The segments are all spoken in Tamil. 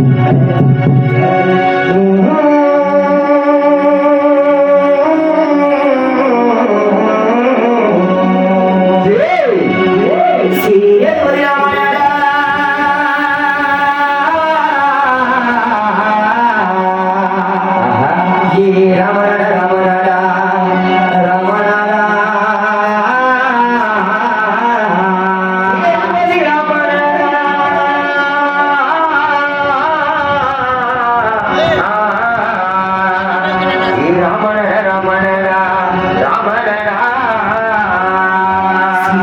Oh,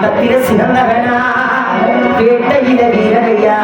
ஆட்டத்திலே சிறந்தவனா வேட்டையில வீரரையா?